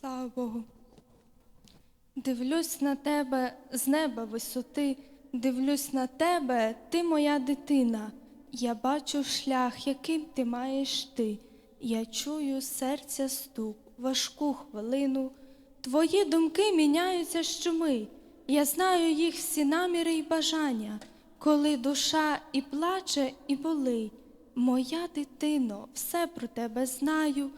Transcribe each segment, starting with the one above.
Слава Богу. Дивлюсь на тебе з неба висоти, дивлюсь на тебе, ти моя дитина. Я бачу шлях, яким ти маєш ти. Я чую серця стук, важку хвилину. Твої думки міняються щоми. Я знаю їх всі наміри й бажання, коли душа і плаче, і болить. Моя дитино, все про тебе знаю,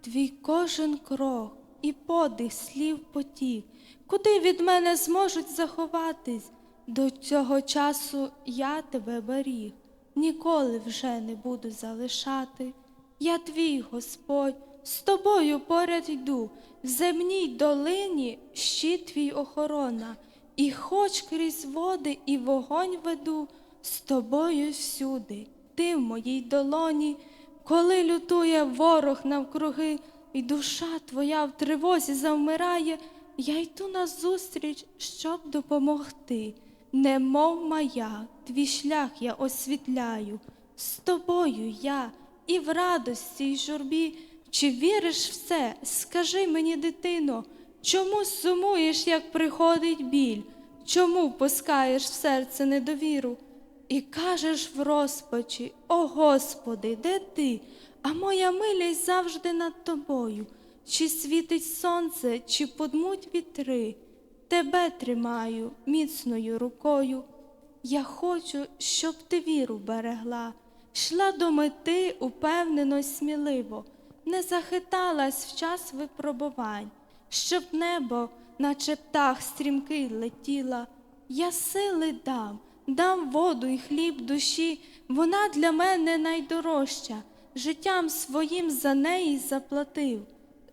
твій кожен крок і подих слів потік, куди від мене зможуть заховатись, до цього часу я тебе беріг, ніколи вже не буду залишати. Я твій Господь, з тобою поряд йду, в земній долині щит твій охорона, і хоч крізь води і вогонь веду, з тобою всюди, ти в моїй долоні, коли лютує ворог навкруги, і душа твоя в тривозі завмирає, я йду назустріч, щоб допомогти. Немов моя, твій шлях я освітляю, з тобою я і в радості, й журбі. Чи віриш в це? Скажи мені, дитино, чому сумуєш, як приходить біль? Чому пускаєш в серце недовіру? І кажеш в розпачі, о Господи, де ти? А моя милість завжди над тобою. Чи світить сонце, чи подмуть вітри? Тебе тримаю міцною рукою. Я хочу, щоб ти віру берегла, йшла до мети упевнено й сміливо, не захиталась в час випробувань, щоб небо, наче птах стрімкий летіла. Я сили дам, дам воду і хліб душі, вона для мене найдорожча, життям своїм за неї заплатив.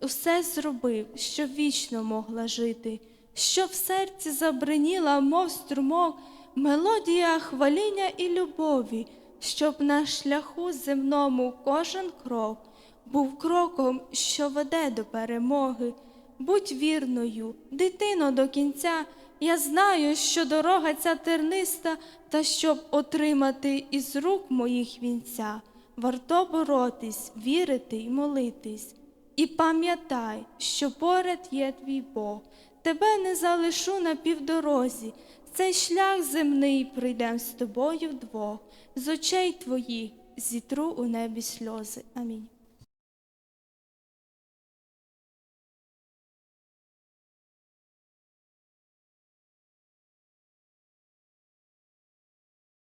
Усе зробив, щоб вічно могла жити, щоб в серці забриніла, мов струмок, мелодія хваління і любові, щоб на шляху земному кожен крок був кроком, що веде до перемоги. Будь вірною, дитино до кінця. Я знаю, що дорога ця терниста, та щоб отримати із рук моїх вінця, варто боротись, вірити й молитись. І пам'ятай, що поряд є твій Бог, тебе не залишу на півдорозі. Цей шлях земний прийдем з тобою вдвох, з очей твоїх зітру у небі сльози. Амінь.